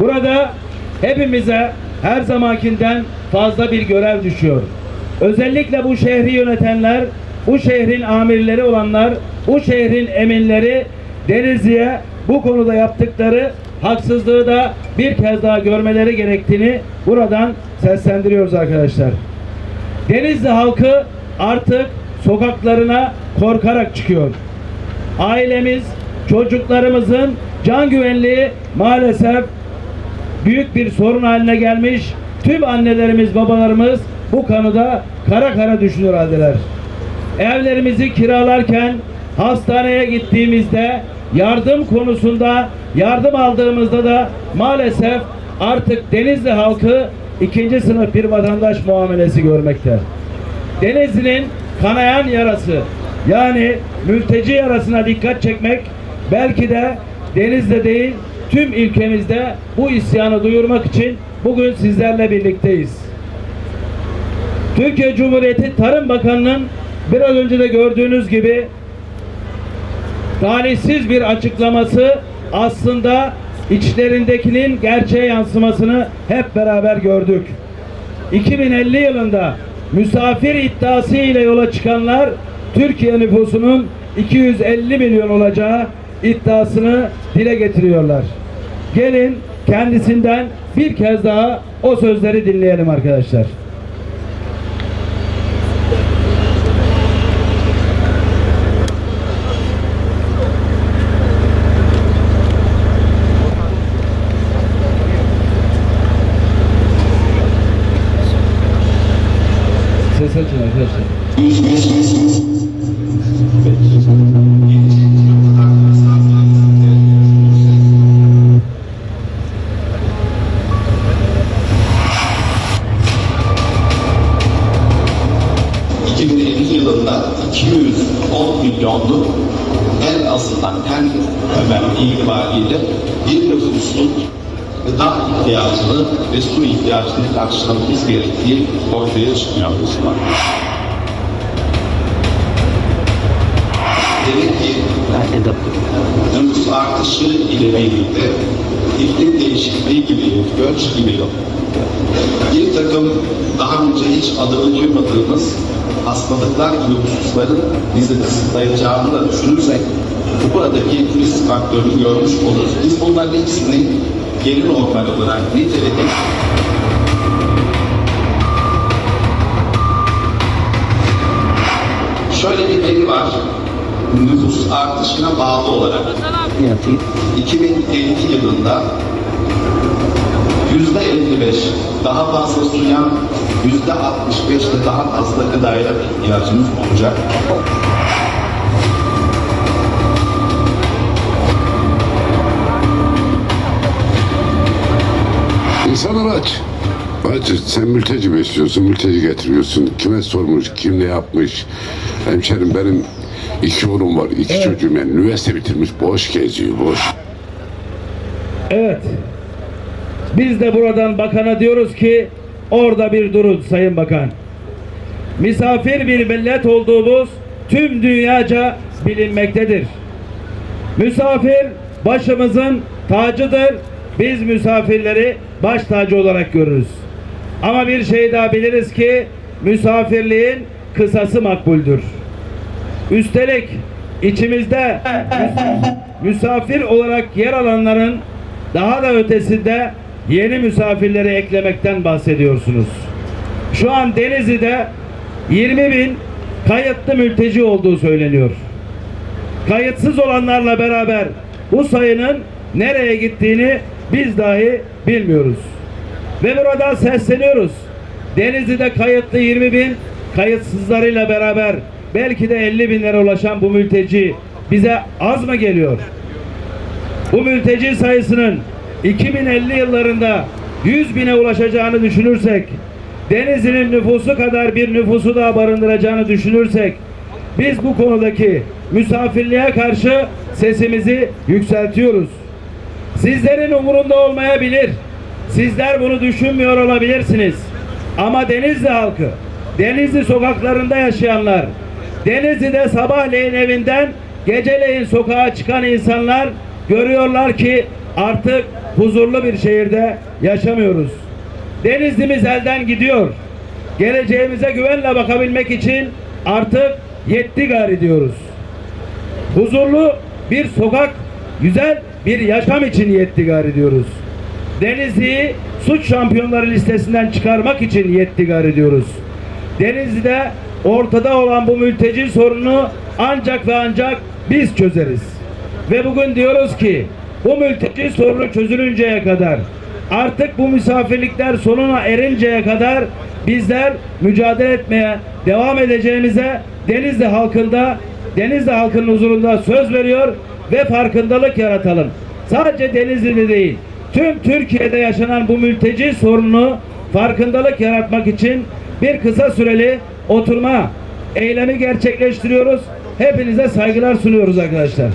Burada hepimize her zamankinden fazla bir görev düşüyor. Özellikle bu şehri yönetenler, bu şehrin amirleri olanlar, bu şehrin eminleri Denizli'ye bu konuda yaptıkları haksızlığı da bir kez daha görmeleri gerektiğini buradan seslendiriyoruz arkadaşlar. Denizli halkı artık sokaklarına korkarak çıkıyor. Ailemiz, çocuklarımızın can güvenliği maalesef büyük bir sorun haline gelmiş. Tüm annelerimiz, babalarımız bu konuda kara kara düşünüyor haldeler. Evlerimizi kiralarken hastaneye gittiğimizde yardım konusunda yardım aldığımızda da maalesef artık Denizli halkı ikinci sınıf bir vatandaş muamelesi görmekte. Denizli'nin kanayan yarası yani mülteci yarasına dikkat çekmek belki de Denizli'de değil tüm ülkemizde bu isyanı duyurmak için bugün sizlerle birlikteyiz. Türkiye Cumhuriyeti Tarım Bakanı'nın biraz önce de gördüğünüz gibi talihsiz bir açıklaması aslında içlerindekinin gerçeğe yansımasını hep beraber gördük. 2050 yılında misafir iddiası ile yola çıkanlar Türkiye nüfusunun 250 milyon olacağı iddiasını dile getiriyorlar. Gelin kendisinden bir kez daha o sözleri dinleyelim arkadaşlar. Ses açın arkadaşlar. Azından en temel itibariyle bir nüfusun gıda ihtiyacını ve su ihtiyacını karşılamamız gerektiği ortaya çıkıyor. Demek ki nüfus artışı ile birlikte iklim değişikliği gibi, göç gibi bir takım daha önce hiç adını duymadığımız hastalıklar gibi hususların bizi kısıtlayacağını da düşünürsek buradaki risk faktörünü görmüş oluruz. Biz bunların ikisini geri normal olarak niteledik. Şöyle bir veri var. Nüfus artışına bağlı olarak 2050 yılında yüzde 55 daha fazla suya, yüzde 65 de daha fazla gıdaya ihtiyacımız olacak. İnsanlar aç. Aç. Sen mülteci besliyorsun, mülteci getiriyorsun. Kime sormuş, kim ne yapmış. Hemşerim benim iki oğlum var, iki çocuğum yani üniversite bitirmiş, boş geziyor, boş. Evet. Biz de buradan bakana diyoruz ki orada bir durun Sayın Bakan. Misafir bir millet olduğumuz tüm dünyaca bilinmektedir. Misafir başımızın tacıdır. Biz misafirleri baş tacı olarak görürüz. Ama bir şey daha biliriz ki misafirliğin kısası makbuldür. Üstelik içimizde mis- misafir olarak yer alanların daha da ötesinde yeni misafirleri eklemekten bahsediyorsunuz. Şu an Denizli'de 20 bin kayıtlı mülteci olduğu söyleniyor. Kayıtsız olanlarla beraber bu sayının nereye gittiğini biz dahi bilmiyoruz. Ve burada sesleniyoruz. Denizli'de kayıtlı 20 bin, kayıtsızlarıyla beraber belki de 50 binlere ulaşan bu mülteci bize az mı geliyor? Bu mülteci sayısının 2050 yıllarında 100 bine ulaşacağını düşünürsek, Denizli'nin nüfusu kadar bir nüfusu daha barındıracağını düşünürsek, biz bu konudaki misafirliğe karşı sesimizi yükseltiyoruz. Sizlerin umurunda olmayabilir. Sizler bunu düşünmüyor olabilirsiniz. Ama Denizli halkı, Denizli sokaklarında yaşayanlar, Denizli'de sabahleyin evinden geceleyin sokağa çıkan insanlar görüyorlar ki artık huzurlu bir şehirde yaşamıyoruz. Denizlimiz elden gidiyor. Geleceğimize güvenle bakabilmek için artık yetti gari diyoruz. Huzurlu bir sokak, güzel bir yaşam için yettigar ediyoruz. Denizli'yi suç şampiyonları listesinden çıkarmak için yettigar ediyoruz. Denizli'de ortada olan bu mülteci sorunu ancak ve ancak biz çözeriz. Ve bugün diyoruz ki bu mülteci sorunu çözülünceye kadar artık bu misafirlikler sonuna erinceye kadar bizler mücadele etmeye devam edeceğimize Denizli halkında Denizli halkının huzurunda söz veriyor ve farkındalık yaratalım. Sadece Denizli'de değil, tüm Türkiye'de yaşanan bu mülteci sorununu farkındalık yaratmak için bir kısa süreli oturma eylemi gerçekleştiriyoruz. Hepinize saygılar sunuyoruz arkadaşlar.